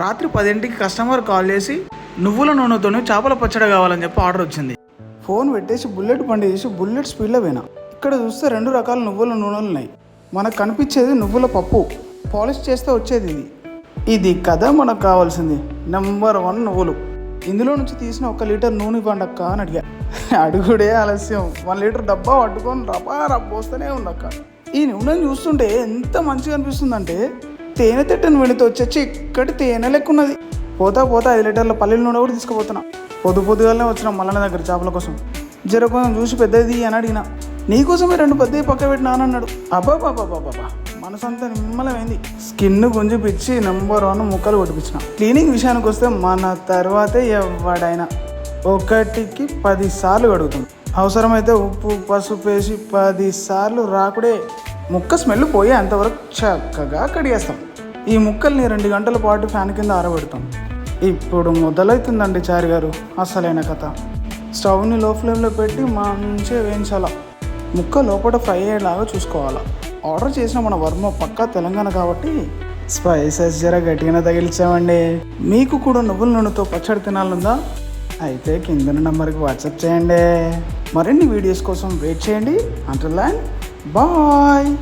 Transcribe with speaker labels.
Speaker 1: రాత్రి పదింటికి customer call చేసి నువ్వుల నూనెతోనే చేపల పచ్చడి కావాలని చెప్పి ఆర్డర్ వచ్చింది. ఫోన్ పెట్టేసి బుల్లెట్ బండి చేసి బుల్లెట్ స్పీడ్లో పోయినా. ఇక్కడ చూస్తే రెండు రకాల నువ్వుల నూనెలు ఉన్నాయి. మనకు కనిపించేది నువ్వుల పప్పు. పాలిష్ చేస్తే వచ్చేది ఇది. ఇది కదా మనకు కావాల్సింది. నెంబర్ వన్ నువ్వులు. ఇందులో నుంచి తీసిన ఒక లీటర్ నూనె ఇవ్వండి అక్క అని అడిగా. అడుగుడే ఆలస్యం. వన్ లీటర్ డబ్బా పట్టుకొని రపా రప్పోస్తూనే ఉండక్క ఈ నూనెను చూస్తుంటే ఎంత మంచిగా అనిపిస్తుందంటే తేనె తిట్టను వెళితే వచ్చేసి ఇక్కడ తేనె లెక్కున్నది. పోతా పోతా ఐదు లీటర్ల పల్లెల నూనె కూడా తీసుకుపోతున్నా. పొద్దు పొద్దుగానే వచ్చిన మల్లన్న దగ్గర చేపల కోసం. జర కొంచెం చూసి పెద్దది అని అడిగిన. నీకోసమే రెండు పెద్దవి పక్క పెట్టినా అని అన్నాడు అబ్బా మనసంతా నిమ్మలమైంది. స్కిన్ గుంజి పిచ్చి నెంబర్ వన్ ముక్కలు కొట్టిపించిన క్లీనింగ్ విషయానికి వస్తే మన తర్వాతే ఎవడైనా. ఒకటికి పది సార్లు కడుగుతాం అవసరమైతే ఉప్పు పసుపు వేసి పది సార్లు రాకుడే. ముక్క స్మెల్ పోయి అంతవరకు చక్కగా కడిగేస్తాం. ఈ ముక్కల్ని రెండు గంటల పాటు ఫ్యాన్ కింద ఆరబెడతాం. ఇప్పుడు మొదలవుతుందండి చారి గారు అసలైన కథ. స్టవ్ని లో ఫ్లేమ్లో పెట్టి మంచిగా వేయించాలా. ముక్క లోపల ఫ్రై అయ్యేలాగా చూసుకోవాలా. ఆర్డర్ చేసిన మన వర్మ పక్కా తెలంగాణ కాబట్టి స్పైసెస్ జర గట్టిగానే తగిలిచామండి మీకు కూడా నువ్వుల నూనెతో పచ్చడి తినాలందా అయితే కింద నెంబర్కి వాట్సాప్ చేయండి. మరిన్ని వీడియోస్ కోసం వెయిట్ చేయండి. అంటున్నాను బాయ్!